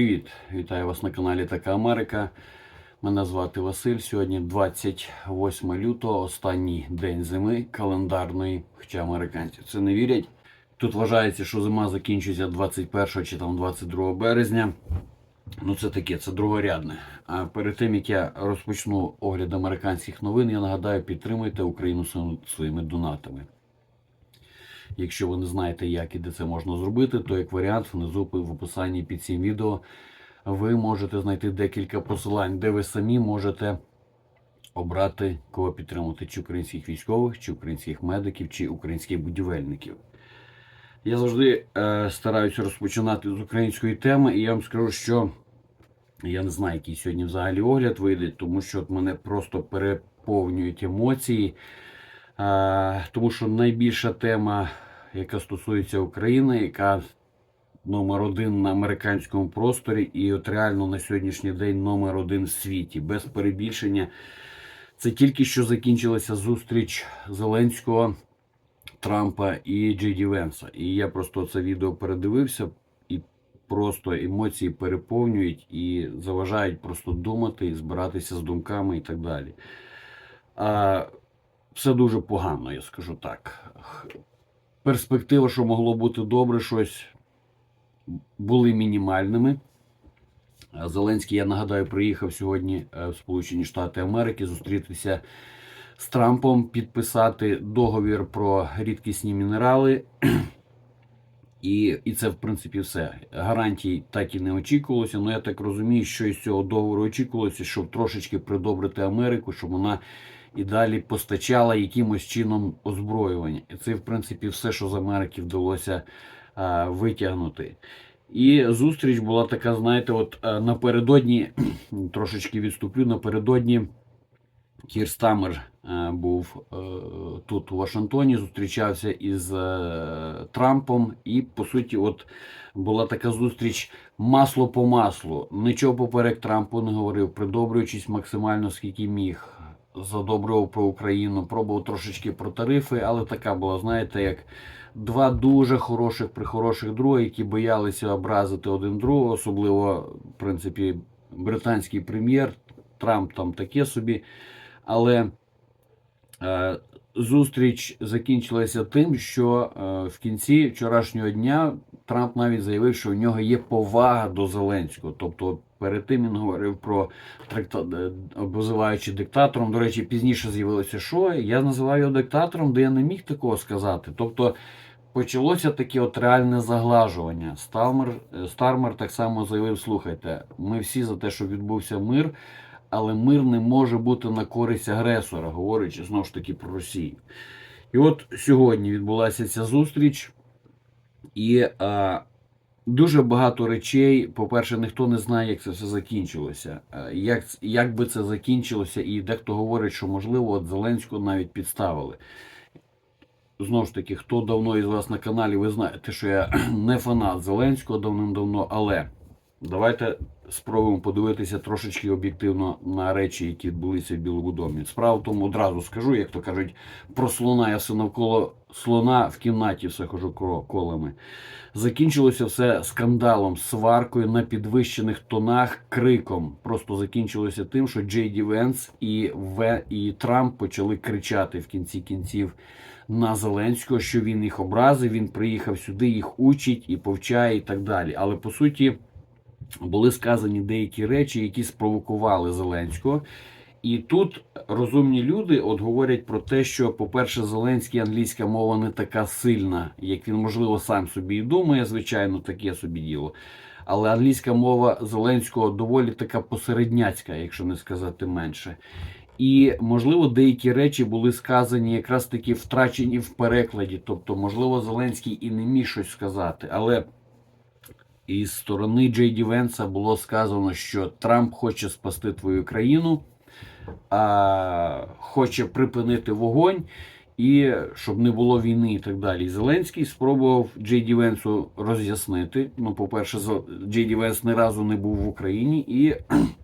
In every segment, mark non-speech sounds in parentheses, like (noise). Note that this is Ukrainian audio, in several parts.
Привіт! Вітаю вас на каналі Така Америка. Мене звати Василь. Сьогодні 28 лютого, останній день зими календарної, хоча американці це не вірять. Тут вважається, що зима закінчується 21 чи там 22 березня. Ну це таке, це другорядне. А перед тим як я розпочну огляд американських новин, я нагадаю, підтримуйте Україну своїми донатами. Якщо ви не знаєте, як і де це можна зробити, то як варіант внизу в описанні під цим відео ви можете знайти декілька посилань, де ви самі можете обрати, кого підтримати, чи українських військових, чи українських медиків, чи українських будівельників. Я завжди е, стараюся розпочинати з української теми, і я вам скажу, що я не знаю, який сьогодні взагалі огляд вийде, тому що от мене просто переповнюють емоції. Тому що найбільша тема, яка стосується України, яка номер один на американському просторі, і от реально на сьогоднішній день номер один в світі, без перебільшення. Це тільки що закінчилася зустріч Зеленського, Трампа і Джей Ді Венса. І я просто це відео передивився, і просто емоції переповнюють і заважають просто думати, і збиратися з думками і так далі. А, все дуже погано, я скажу так. Перспектива, що могло бути добре, щось були мінімальними. Зеленський, я нагадаю, приїхав сьогодні в Сполучені Штати Америки зустрітися з Трампом, підписати договір про рідкісні мінерали. (clears throat) І і це, в принципі, все. Гарантій так і не очікувалося. але я так розумію, що із цього договору очікувалося, щоб трошечки придобрити Америку, щоб вона і далі постачала якимось чином озброювання. І це, в принципі, все, що з Америки вдалося а, витягнути. І зустріч була така, знаєте, от а, напередодні, (clears throat) трошечки відступлю, напередодні Кір Стамер був а, тут у Вашингтоні, зустрічався із Трампом, і, по суті, от була така зустріч масло по маслу. Нічого поперек Трампу не говорив, придобрюючись максимально скільки міг задобрював про Україну, пробував трошечки про тарифи, але така була, знаєте, як два дуже хороших прихороших друга, які боялися образити один другого, особливо, в принципі, британський прем'єр, Трамп там таке собі. Але е, зустріч закінчилася тим, що е, в кінці вчорашнього дня Трамп навіть заявив, що в нього є повага до Зеленського. Тобто Перед тим він говорив про обзиваючи диктатором. До речі, пізніше з'явилося, що я називаю його диктатором, де я не міг такого сказати. Тобто почалося таке от реальне заглажування. Стармер, Стармер так само заявив: слухайте, ми всі за те, що відбувся мир, але мир не може бути на користь агресора, говорячи знову ж таки про Росію. І от сьогодні відбулася ця зустріч. І а, Дуже багато речей. По-перше, ніхто не знає, як це все закінчилося. Як як би це закінчилося, і дехто говорить, що можливо от Зеленського навіть підставили. Знову ж таки, хто давно із вас на каналі, ви знаєте, що я (clears throat) не фанат Зеленського давним-давно, але давайте спробуємо подивитися трошечки об'єктивно на речі, які відбулися в Білому домі. Справа в тому одразу скажу, як то кажуть, про слона. Я все навколо слона в кімнаті все хожу колами. Закінчилося все скандалом, сваркою на підвищених тонах, криком. Просто закінчилося тим, що Джей Ді Венс і В і Трамп почали кричати в кінці кінців на Зеленського, що він їх образив. Він приїхав сюди, їх учить і повчає, і так далі. Але по суті були сказані деякі речі, які спровокували Зеленського. І тут розумні люди от говорять про те, що, по-перше, Зеленський англійська мова не така сильна, як він, можливо, сам собі і думає, звичайно, таке собі діло. Але англійська мова Зеленського доволі така посередняцька, якщо не сказати менше. І, можливо, деякі речі були сказані якраз таки втрачені в перекладі. Тобто, можливо, Зеленський і не міг щось сказати. Але із сторони Джей Ді Венса було сказано, що Трамп хоче спасти твою країну а, хоче припинити вогонь і щоб не було війни і так далі. Зеленський спробував Джей Ді Венсу роз'яснити. Ну, по-перше, Джей Ді Венс ні разу не був в Україні і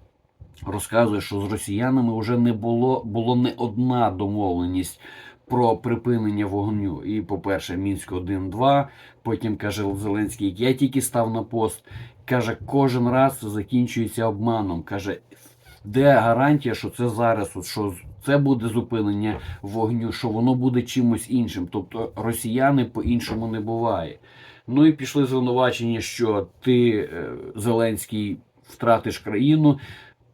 (clears throat) розказує, що з росіянами вже не було було не одна домовленість про припинення вогню. І, по-перше, Мінськ 1-2. Потім каже Зеленський, як я тільки став на пост. Каже, кожен раз це закінчується обманом. Каже, де гарантія, що це зараз, що це буде зупинення вогню, що воно буде чимось іншим. Тобто росіяни по-іншому не буває. Ну і пішли звинувачення, що ти, е, Зеленський, втратиш країну.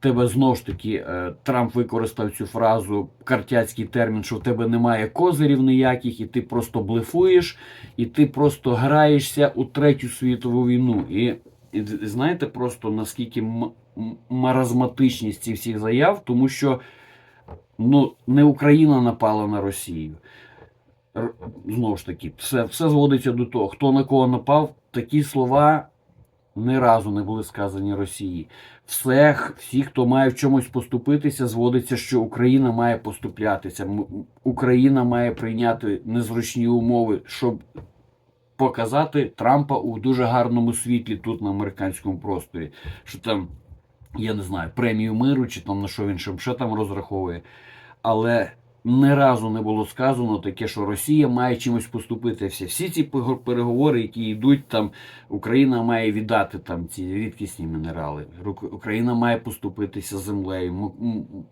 Тебе знову ж таки е, Трамп використав цю фразу, картяцький термін, що в тебе немає козирів ніяких, і ти просто блефуєш, і ти просто граєшся у третю світову війну. І, і знаєте просто наскільки маразматичність цих всіх заяв, тому що ну, не Україна напала на Росію. Знову ж таки, все, все зводиться до того, хто на кого напав, такі слова ні разу не були сказані Росії. Все, всі, хто має в чомусь поступитися, зводиться, що Україна має поступлятися. Україна має прийняти незручні умови, щоб показати Трампа у дуже гарному світлі тут на американському просторі. Що там, я не знаю, премію миру чи там на що він ще там розраховує. Але ні разу не було сказано таке, що Росія має чимось поступитися. Всі ці переговори, які йдуть, там Україна має віддати там ці рідкісні мінерали. Україна має поступитися землею.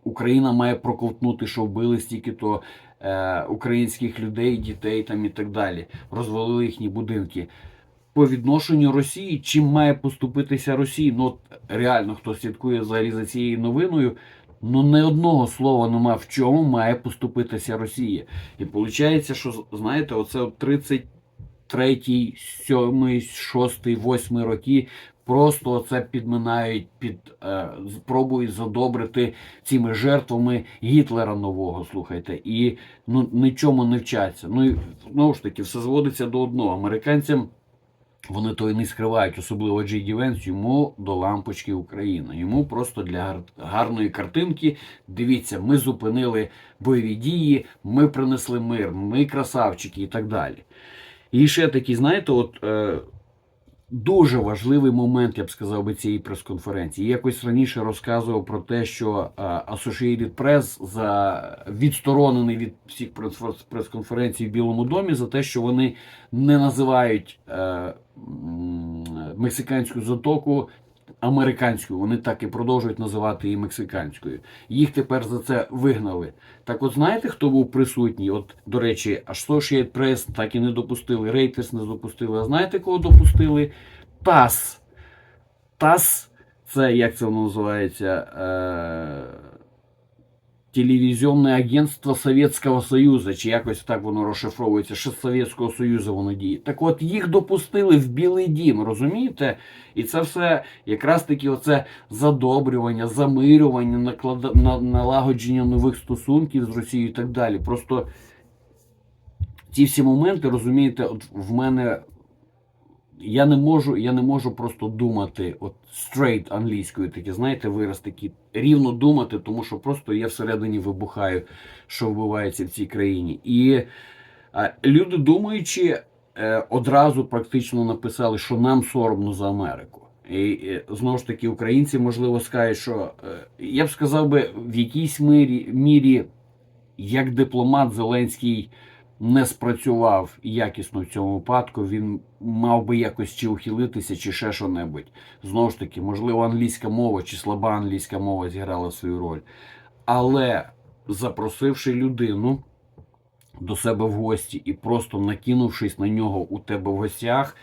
Україна має проковтнути, що вбили стільки то е, українських людей, дітей там і так далі. Розвалили їхні будинки. По відношенню Росії, чим має поступитися Росії? Ну реально, хто слідкує взагалі за цією новиною, ну не одного слова нема в чому має поступитися Росія. І виходить, що знаєте, оце от 33, 7, 6, 8 роки просто оце підминають, під, е, з- пробують задобрити цими жертвами Гітлера нового, слухайте, і ну, нічому не вчаться. Ну і знову ж таки, все зводиться до одного. Американцям вони то і не скривають, особливо Джей Дівенс, йому до лампочки Україна. Йому просто для гарної картинки. Дивіться, ми зупинили бойові дії, ми принесли мир, ми красавчики і так далі. І ще такі, знаєте, от. Е, Дуже важливий момент, я б сказав би, цієї прес-конференції. Якось раніше розказував про те, що е, Associated Press за відсторонений від всіх прес- прес-конференцій в Білому домі за те, що вони не називають е, мексиканську затоку американською. Вони так і продовжують називати її мексиканською. Їх тепер за це вигнали. Так от знаєте, хто був присутній? От, до речі, Associated Press так і не допустили, Reuters не допустили. А знаєте, кого допустили? ТАСС. ТАСС, це як це воно називається? Е- Телевізійне агентство Совєтського Союзу, чи якось так воно розшифровується, що з Совєтського Союзу воно діє. Так от їх допустили в Білий Дім, розумієте? І це все якраз таки оце задобрювання, замирювання, наклада... на... налагодження нових стосунків з Росією і так далі. Просто ці всі моменти, розумієте, от в мене я не можу, я не можу просто думати, от straight англійською, такі, знаєте, вираз такий, рівно думати, тому що просто я всередині вибухаю, що вбивається в цій країні. І е, люди, думаючи, е, одразу практично написали, що нам соромно за Америку. І, і знову ж таки, українці, можливо, скажуть, що е, я б сказав би, в якійсь мірі, мірі як дипломат Зеленський не спрацював якісно в цьому випадку, він мав би якось чи ухилитися, чи ще що-небудь. Знову ж таки, можливо, англійська мова чи слаба англійська мова зіграла свою роль. Але запросивши людину до себе в гості і просто накинувшись на нього у тебе в гостях,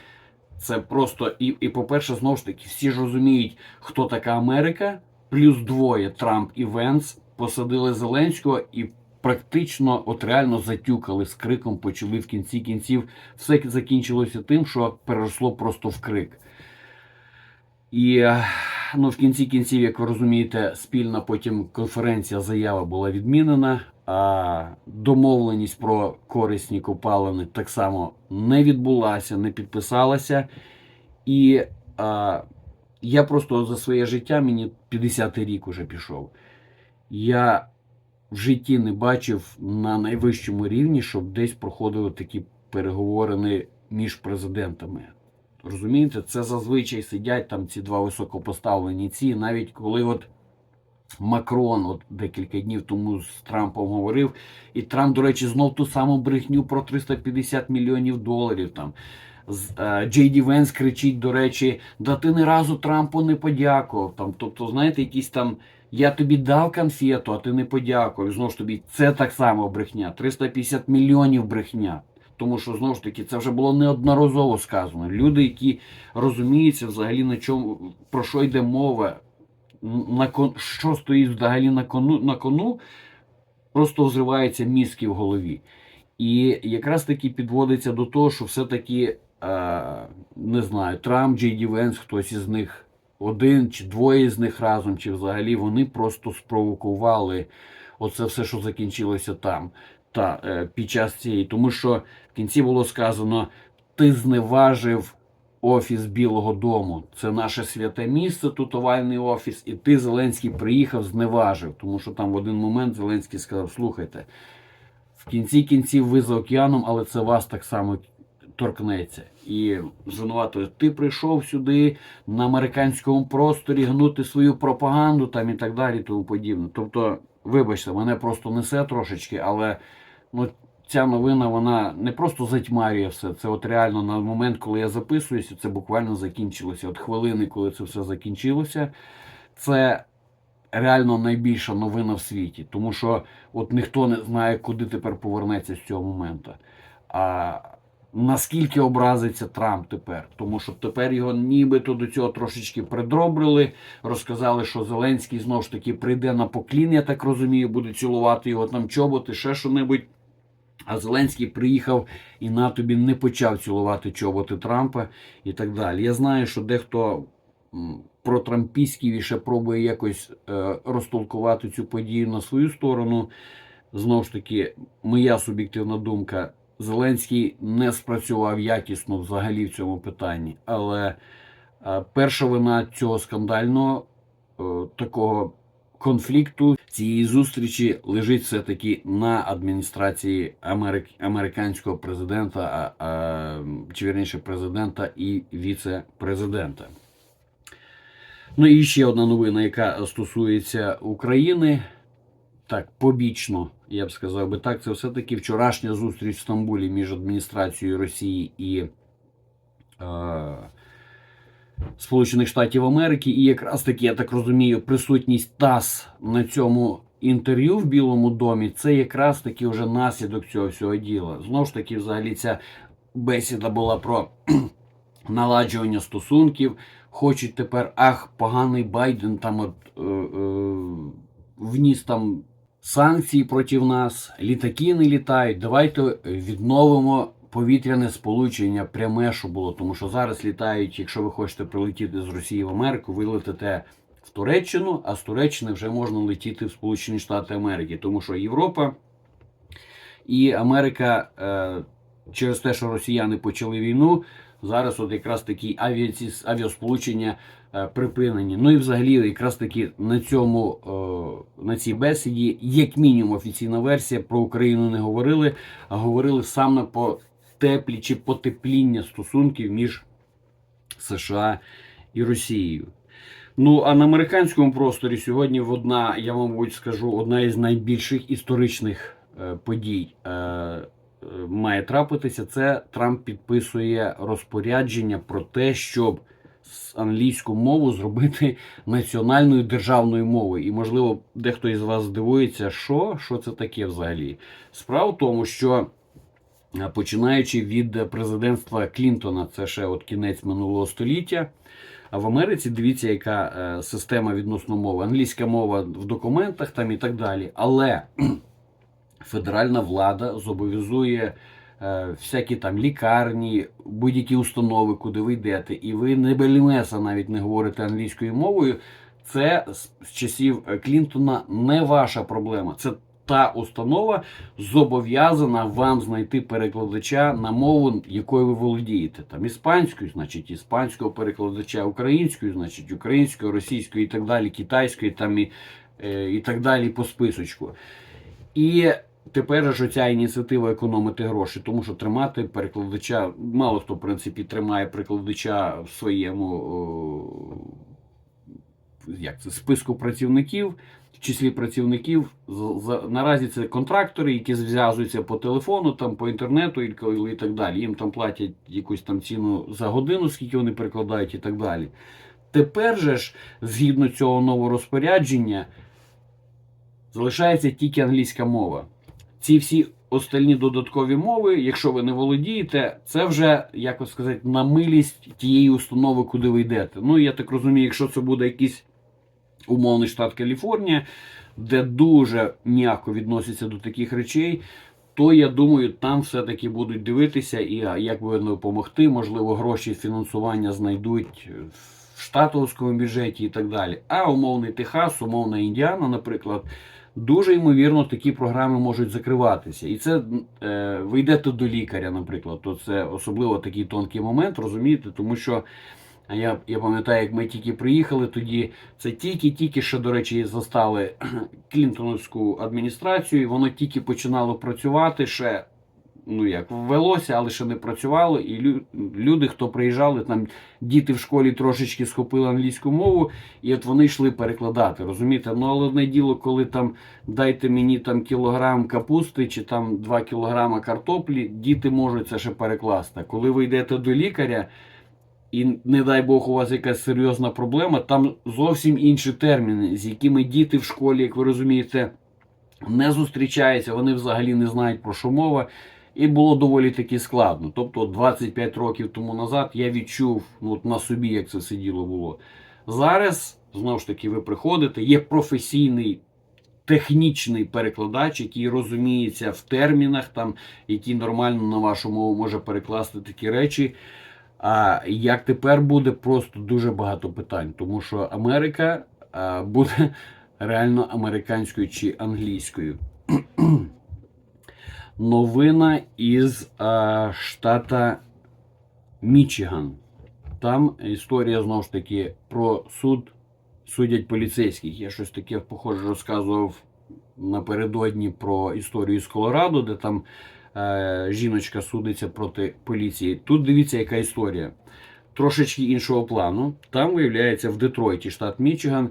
це просто і, і по-перше, знову ж таки, всі ж розуміють, хто така Америка, плюс двоє Трамп і Венс посадили Зеленського і практично от реально затюкали з криком, почали в кінці кінців. Все закінчилося тим, що переросло просто в крик. І ну, в кінці кінців, як ви розумієте, спільна потім конференція заява була відмінена. А домовленість про корисні копалини так само не відбулася, не підписалася. І а, я просто за своє життя, мені 50-й рік уже пішов. Я в житті не бачив на найвищому рівні, щоб десь проходили такі переговори між президентами. Розумієте, це зазвичай сидять там ці два високопоставлені ці, навіть коли от Макрон от декілька днів тому з Трампом говорив. І Трамп, до речі, знов ту саму брехню про 350 мільйонів доларів. Там е, Джей Ді Венс кричить, до речі, да ти ні разу Трампу не подякував. Там, тобто, знаєте, якісь там. Я тобі дав конфету, а ти не подякував. Знову ж тобі, це так само брехня. 350 мільйонів брехня. Тому що знову ж таки це вже було неодноразово сказано. Люди, які розуміються взагалі на чому про що йде мова, на кон, що стоїть взагалі на кону, на кону, просто взриваються мізки в голові. І якраз таки підводиться до того, що все-таки е, не знаю, Трамп, Джей Ді Венс, хтось із них один чи двоє з них разом, чи взагалі вони просто спровокували оце все, що закінчилося там та е, під час цієї. Тому що в кінці було сказано: ти зневажив офіс Білого Дому. Це наше святе місце, тут овальний офіс, і ти, Зеленський, приїхав, зневажив. Тому що там в один момент Зеленський сказав: слухайте, в кінці кінців ви за океаном, але це вас так само торкнеться. І звинуватує, ти прийшов сюди на американському просторі гнути свою пропаганду там і так далі, тому подібне. Тобто, вибачте, мене просто несе трошечки, але ну, ця новина вона не просто затьмарює все. Це от реально на момент, коли я записуюся, це буквально закінчилося. От хвилини, коли це все закінчилося, це реально найбільша новина в світі. Тому що от ніхто не знає, куди тепер повернеться з цього моменту. А наскільки образиться Трамп тепер? Тому що тепер його нібито до цього трошечки придробрили, розказали, що Зеленський знову ж таки прийде на поклін, я так розумію, буде цілувати його там чоботи, ще що-небудь. А Зеленський приїхав і на тобі не почав цілувати чоботи Трампа і так далі. Я знаю, що дехто м, протрампійськівіше пробує якось е, розтолкувати цю подію на свою сторону. Знову ж таки, моя суб'єктивна думка. Зеленський не спрацював якісно взагалі в цьому питанні. Але е, перша вина цього скандального е, такого конфлікту цієї зустрічі лежить все-таки на адміністрації Америк... американського президента, а, а, чи вірніше президента і віце-президента. Ну і ще одна новина, яка стосується України. Так, побічно, я б сказав би так, це все-таки вчорашня зустріч в Стамбулі між адміністрацією Росії і е, Сполучених Штатів Америки. І якраз таки, я так розумію, присутність ТАСС на цьому інтерв'ю в Білому домі це якраз таки вже наслідок цього всього діла. Знову ж таки, взагалі, ця бесіда була про (clears throat) наладжування стосунків. Хочуть тепер, ах, поганий Байден там от, е, е, вніс там санкції проти нас, літаки не літають. Давайте відновимо повітряне сполучення пряме, що було. Тому що зараз літають, якщо ви хочете прилетіти з Росії в Америку, ви летите в Туреччину, а з Туреччини вже можна летіти в Сполучені Штати Америки, тому що Європа і Америка е, через те, що росіяни почали війну. Зараз от якраз такі авіасполучення припинені. Ну і взагалі, якраз таки на цьому е, на цій бесіді, як мінімум, офіційна версія про Україну не говорили, а говорили саме по теплі чи потепління стосунків між США і Росією. Ну а на американському просторі сьогодні одна, я вам мабуть скажу, одна із найбільших історичних е, подій. Е, е, Має трапитися, це Трамп підписує розпорядження про те, щоб англійську мову зробити національною державною мовою. І, можливо, дехто із вас здивується, що, що це таке взагалі. Справа в тому, що е, починаючи від президентства Клінтона, це ще от кінець минулого століття. А в Америці дивіться, яка е, система відносно мови. Англійська мова в документах там і так далі. Але (clears throat) федеральна влада зобов'язує всякі там лікарні, будь-які установи, куди ви йдете, і ви не белімеса навіть не говорите англійською мовою. Це з часів е, Клінтона не ваша проблема. Це та установа зобов'язана вам знайти перекладача на мову, якою ви володієте. Там іспанською, значить іспанського перекладача, українською, значить українською, російською і так далі, китайською там і, е, і так далі по списочку. І тепер ж оця ініціатива економити гроші, тому що тримати перекладача, мало хто в принципі тримає перекладача в своєму як це, списку працівників, в числі працівників. наразі це контрактори, які зв'язуються по телефону, там, по інтернету і, і так далі. Їм там платять якусь там ціну за годину, скільки вони перекладають і так далі. Тепер же ж, згідно цього нового розпорядження, залишається тільки англійська мова. Ці всі остальні додаткові мови, якщо ви не володієте, це вже, як би сказати, на милість тієї установи, куди ви йдете. Ну, я так розумію, якщо це буде якийсь умовний штат Каліфорнія, де дуже м'яко відносяться до таких речей, то я думаю, там все-таки будуть дивитися і як би допомогти. Можливо, гроші фінансування знайдуть в штатовському бюджеті і так далі. А умовний Техас, умовна Індіана, наприклад, дуже ймовірно такі програми можуть закриватися. І це е, ви йдете до лікаря, наприклад, то це особливо такий тонкий момент, розумієте, тому що. Я, я пам'ятаю, як ми тільки приїхали тоді, це тільки-тільки ще, до речі, застали (clears throat) Клінтоновську адміністрацію, і воно тільки починало працювати, ще ну як ввелося, але ще не працювало. І лю- люди, хто приїжджали, там діти в школі трошечки схопили англійську мову, і от вони йшли перекладати. Розумієте? Ну але одне діло, коли там дайте мені там кілограм капусти чи там 2 кілограма картоплі, діти можуть це ще перекласти. Коли ви йдете до лікаря. І не дай Бог, у вас якась серйозна проблема, там зовсім інші терміни, з якими діти в школі, як ви розумієте, не зустрічаються, вони взагалі не знають про що мова. І було доволі таки складно. Тобто 25 років тому назад я відчув ну, от на собі, як це все діло було. Зараз, знову ж таки, ви приходите, є професійний технічний перекладач, який розуміється в термінах, там, який нормально на вашу мову може перекласти такі речі. А як тепер буде просто дуже багато питань, тому що Америка а, буде (laughs) реально американською чи англійською. (clears throat) Новина із а, штата Мічиган. Там історія знову ж таки про суд судять поліцейських. Я щось таке похоже розказував напередодні про історію з Колорадо, де там е, жіночка судиться проти поліції. Тут дивіться, яка історія. Трошечки іншого плану. Там, виявляється, в Детройті, штат Мічиган,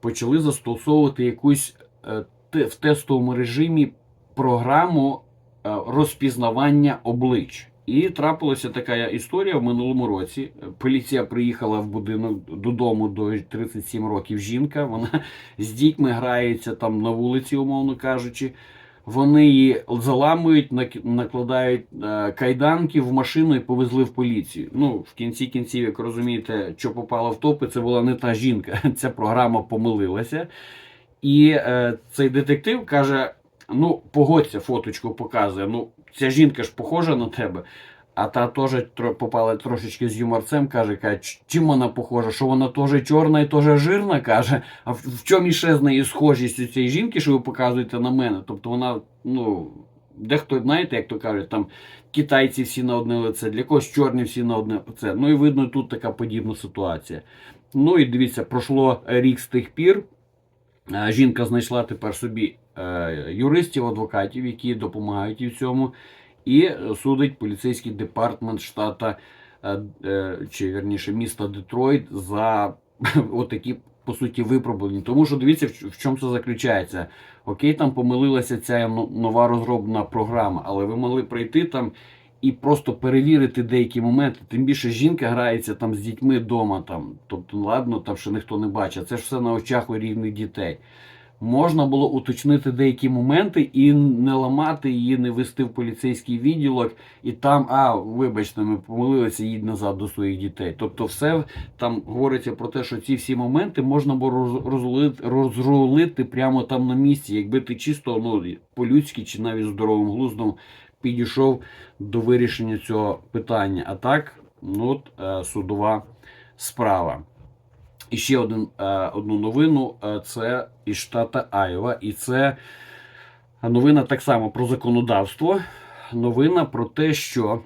почали застосовувати якусь е, в тестовому режимі програму е, розпізнавання облич. І трапилася така історія в минулому році. Поліція приїхала в будинок додому до 37 років. Жінка, вона з дітьми грається там на вулиці, умовно кажучи. Вони її заламують, накладають е, кайданки в машину і повезли в поліцію. Ну, в кінці кінців, як розумієте, що попало в топи, це була не та жінка. (laughs) Ця програма помилилася. І е, цей детектив каже: ну, погодься, фоточку показує. Ну, ця жінка ж похожа на тебе. А та теж попала трошечки з юморцем, каже, каже, чим вона похожа? Що вона теж чорна і теж жирна, каже. А в, в чому іще з нею схожість у цієї жінки, що ви показуєте на мене? Тобто вона, ну, дехто, знаєте, як то кажуть, там китайці всі на одне лице, для когось чорні всі на одне лице. Ну і видно, тут така подібна ситуація. Ну і дивіться, пройшло рік з тих пір. Е, Жінка знайшла тепер собі юристів, адвокатів, які допомагають їй в цьому, і е, судить поліцейський департамент штата е, е, чи вірніше міста Детройт за (laughs) отакі, по суті, випробування. Тому що дивіться, в чому це заключається. Окей, там помилилася ця нова розроблена програма, але ви могли прийти там і просто перевірити деякі моменти. Тим більше жінка грається там з дітьми вдома. Там. Тобто, ладно, там ще ніхто не бачить. Це ж все на очах у рівних дітей. Можна було уточнити деякі моменти і не ламати її, не вести в поліцейський відділок, і там, а, вибачте, ми помилилися, їдь назад до своїх дітей. Тобто, все там говориться про те, що ці всі моменти можна було роз- розрулити, розрулити прямо там на місці, якби ти чисто ну, по-людськи чи навіть здоровим глуздом підійшов до вирішення цього питання. А так, ну, от, е, судова справа. І ще один, е, одну новину: е, це із штата Айова. І це новина так само про законодавство. Новина про те, що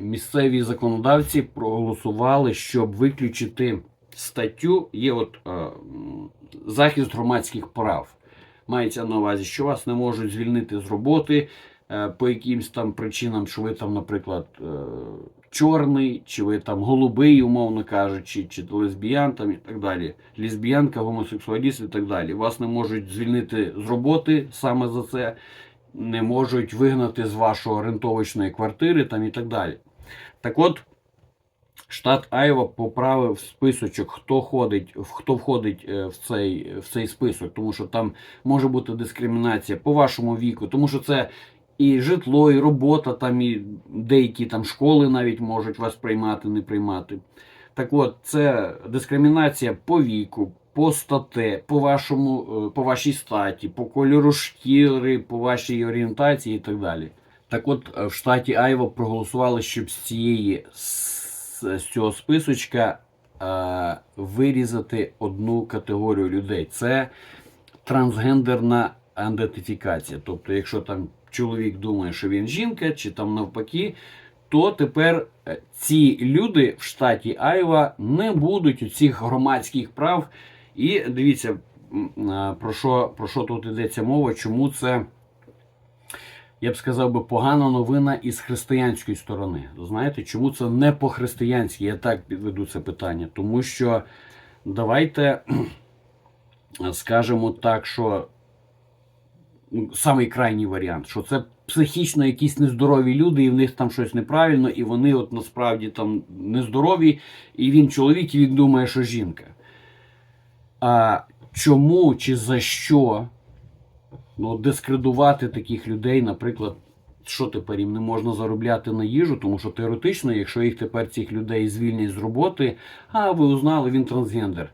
місцеві законодавці проголосували, щоб виключити статтю. Є от е, захист громадських прав. Мається на увазі, що вас не можуть звільнити з роботи по якимсь там причинам, що ви там, наприклад, чорний, чи ви там голубий, умовно кажучи, чи лесбіян там і так далі. Лесбіянка, гомосексуаліст і так далі. Вас не можуть звільнити з роботи саме за це, не можуть вигнати з вашої рентовочної квартири там і так далі. Так от, штат Айова поправив списочок, хто ходить, хто входить е, в цей, в цей список, тому що там може бути дискримінація по вашому віку, тому що це і житло, і робота, там, і деякі там школи навіть можуть вас приймати, не приймати. Так от, це дискримінація по віку, по стате, по, вашому, е, по вашій статі, по кольору шкіри, по вашій орієнтації і так далі. Так от, е, в штаті Айва проголосували, щоб з цієї з, цього списочка е, вирізати одну категорію людей. Це трансгендерна ідентифікація. Тобто, якщо там чоловік думає, що він жінка, чи там навпаки, то тепер е, ці люди в штаті Айва не будуть у цих громадських прав. І дивіться, про що, про що тут йдеться мова, чому це, я б сказав би, погана новина із християнської сторони. Знаєте, чому це не по-християнськи? Я так підведу це питання. Тому що давайте скажемо так, що самий крайній варіант, що це психічно якісь нездорові люди, і в них там щось неправильно, і вони от насправді там нездорові, і він чоловік, і він думає, що жінка. А чому чи за що ну, дискредувати таких людей, наприклад, що тепер їм не можна заробляти на їжу, тому що теоретично, якщо їх тепер цих людей звільнять з роботи, а ви узнали, він трансгендер.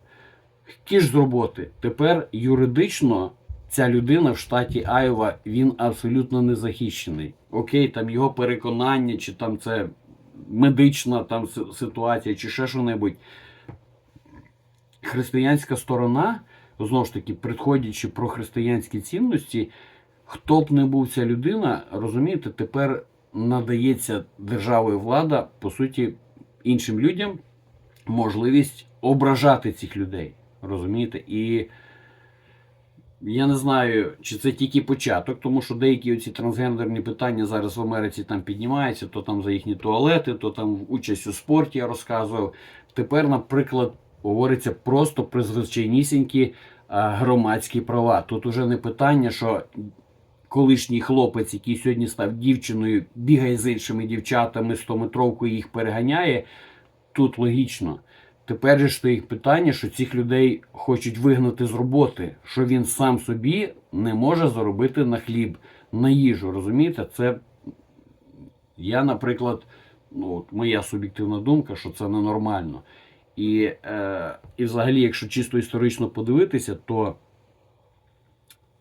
Кіж з роботи. Тепер юридично ця людина в штаті Айова, він абсолютно не захищений. Окей, там його переконання, чи там це медична там ситуація, чи ще що-небудь. Християнська сторона, знову ж таки, підходячи про християнські цінності, хто б не був ця людина, розумієте, тепер надається державою влада, по суті, іншим людям можливість ображати цих людей. Розумієте? І я не знаю, чи це тільки початок, тому що деякі оці трансгендерні питання зараз в Америці там піднімаються, то там за їхні туалети, то там участь у спорті я розказував. Тепер, наприклад, говориться просто про звичайнісінькі громадські права. Тут уже не питання, що колишній хлопець, який сьогодні став дівчиною, бігає з іншими дівчатами 100-метровкою їх переганяє. Тут логічно. Тепер же стоїть питання, що цих людей хочуть вигнати з роботи, що він сам собі не може заробити на хліб, на їжу. Розумієте? Це я, наприклад, ну, от моя суб'єктивна думка, що це ненормально. І, е, і взагалі, якщо чисто історично подивитися, то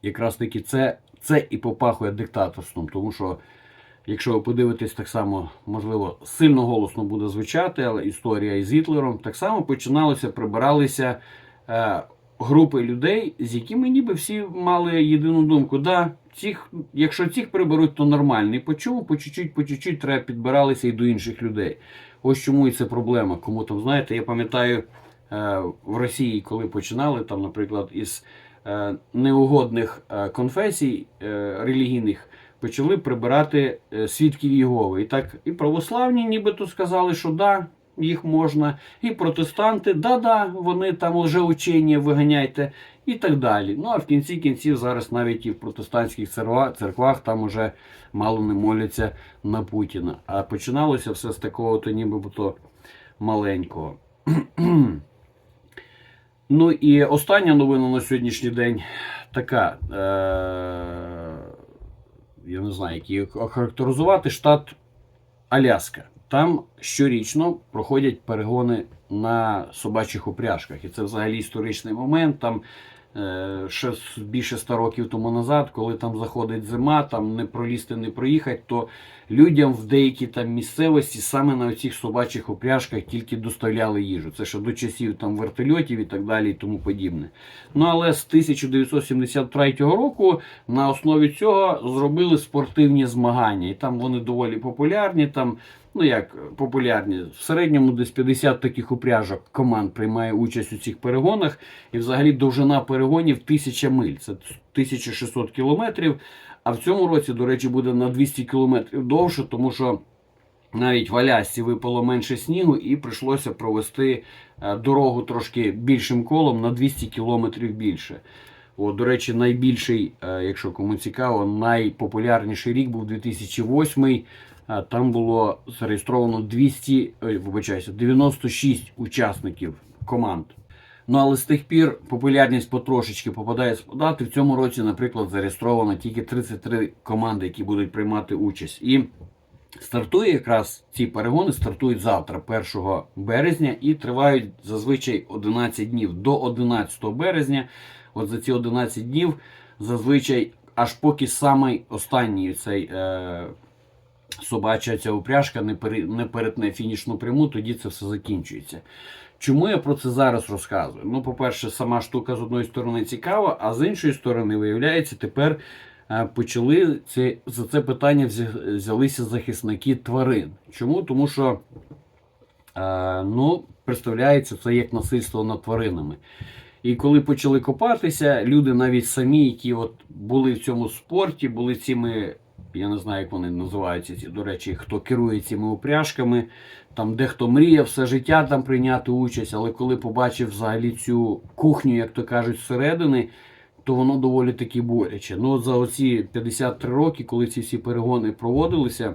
якраз таки це, це і попахує диктаторством, тому що. Якщо ви подивитесь так само, можливо, сильно голосно буде звучати, але історія із Гітлером так само починалося, прибиралися е, групи людей, з якими ніби всі мали єдину думку. Да, цих, якщо цих приберуть, то нормально. І по по чуть-чуть, по чуть-чуть треба підбиралися і до інших людей. Ось чому і це проблема. Кому там, знаєте, я пам'ятаю е, в Росії, коли починали, там, наприклад, із е, неугодних е, конфесій е, релігійних почали прибирати е, свідків Єгови. І так і православні нібито сказали, що да, їх можна, і протестанти, да-да, вони там лжеучення виганяйте, і так далі. Ну а в кінці кінців зараз навіть і в протестантських церквах там уже мало не моляться на Путіна. А починалося все з такого то нібито маленького. (clears throat) Ну і остання новина на сьогоднішній день така. Е- я не знаю, як її охарактеризувати, штат Аляска. Там щорічно проходять перегони на собачих упряжках. І це взагалі історичний момент. Там ще з- більше 100 років тому назад, коли там заходить зима, там не пролізти, не проїхати, то людям в деякій там місцевості саме на цих собачих упряжках тільки доставляли їжу. Це ще до часів там вертольотів і так далі, і тому подібне. Ну але з 1973 року на основі цього зробили спортивні змагання. І там вони доволі популярні. Там, ну як популярні, в середньому десь 50 таких упряжок команд приймає участь у цих перегонах. І взагалі довжина перегонів 1000 миль. Це 1600 кілометрів. А в цьому році, до речі, буде на 200 кілометрів довше, тому що навіть в Алясці випало менше снігу, і прийшлося провести е, дорогу трошки більшим колом на 200 кілометрів більше. О, до речі, найбільший, е, якщо кому цікаво, найпопулярніший рік був 2008. Е, Там було зареєстровано 200, ой, вибачаюся, 96 учасників команд. Ну але з тих пір популярність потрошечки попадає спадати. В цьому році, наприклад, зареєстровано тільки 33 команди, які будуть приймати участь. І стартує якраз ці перегони стартують завтра, 1 березня, і тривають зазвичай 11 днів до 11 березня. От за ці 11 днів зазвичай аж поки самий останній цей е, собача ця упряжка не, не перетне фінішну пряму, тоді це все закінчується. Чому я про це зараз розказую? Ну, по-перше, сама штука з одної сторони цікава, а з іншої сторони, виявляється, тепер е, почали це, за це питання взялися захисники тварин. Чому? Тому що е, ну, представляється це як насильство над тваринами. І коли почали копатися, люди навіть самі, які от були в цьому спорті, були цими, я не знаю, як вони називаються, ці, до речі, хто керує цими упряжками, там дехто мріяв все життя там прийняти участь, але коли побачив взагалі цю кухню, як то кажуть, зсередини, то воно доволі таки боляче. Ну, за оці 53 роки, коли ці всі перегони проводилися,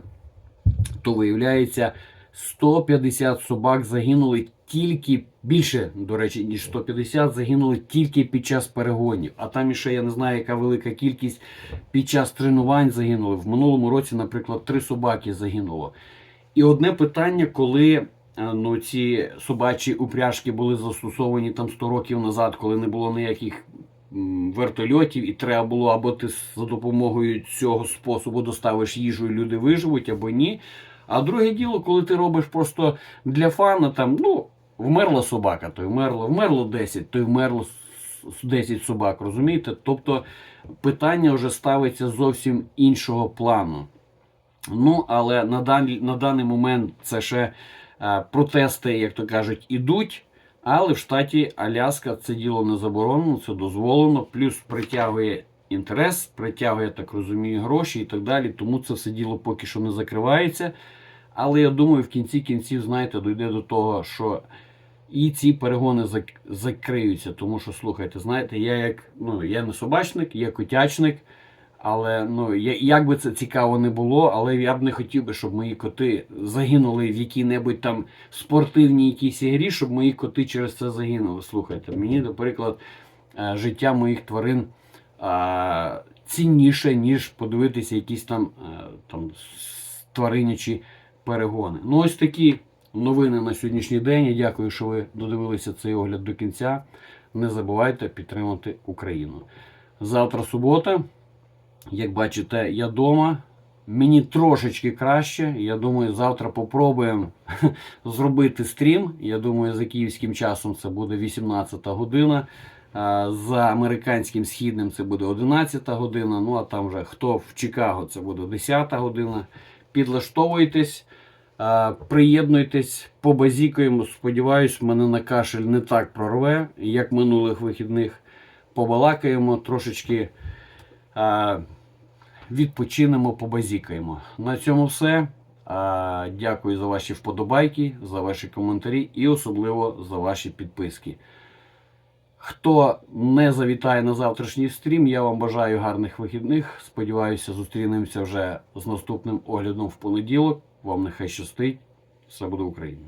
то виявляється, 150 собак загинули тільки більше, до речі, ніж 150 загинули тільки під час перегонів. А там іще я не знаю, яка велика кількість під час тренувань загинули. В минулому році, наприклад, три собаки загинуло. І одне питання, коли е, ну, ці собачі упряжки були застосовані там 100 років назад, коли не було ніяких вертольотів, і треба було або ти за допомогою цього способу доставиш їжу, і люди виживуть, або ні. А друге діло, коли ти робиш просто для фана, там, ну, вмерла собака, то й вмерло, вмерло 10, то й вмерло с- с 10 собак, розумієте? Тобто питання вже ставиться зовсім іншого плану. Ну, але на, дан, на даний момент це ще е, протести, як то кажуть, ідуть. Але в штаті Аляска це діло не заборонено, це дозволено, плюс притягує інтерес, притягує, я так розумію, гроші і так далі. Тому це все діло поки що не закривається. Але я думаю, в кінці кінців, знаєте, дійде до того, що і ці перегони зак- закриються. Тому що, слухайте, знаєте, я як ну, я не собачник, я котячник. Але ну я- як би це цікаво не було, але я б не хотів би, щоб мої коти загинули в якій-небудь там спортивній якійсь ігрі, щоб мої коти через це загинули. Слухайте, мені, наприклад, е, життя моїх тварин е, цінніше, ніж подивитися якісь там, е, там тваринячі перегони. Ну, ось такі новини на сьогоднішній день. Я дякую, що ви додивилися цей огляд до кінця. Не забувайте підтримати Україну. Завтра субота. Як бачите, я вдома. Мені трошечки краще. Я думаю, завтра попробуємо (laughs) зробити стрім. Я думаю, за київським часом це буде 18 година. За американським східним це буде 11 година. Ну а там вже хто в Чикаго, це буде 10 година. Підлаштовуйтесь, приєднуйтесь, побазікуємо. Сподіваюсь, мене на кашель не так прорве, як минулих вихідних. Побалакаємо трошечки. відпочинемо, побазікаємо. На цьому все. Дякую за ваші вподобайки, за ваші коментарі і особливо за ваші підписки. Хто не завітає на завтрашній стрім, я вам бажаю гарних вихідних. Сподіваюся, зустрінемося вже з наступним оглядом в понеділок. Вам нехай щастить. Все буде Україна!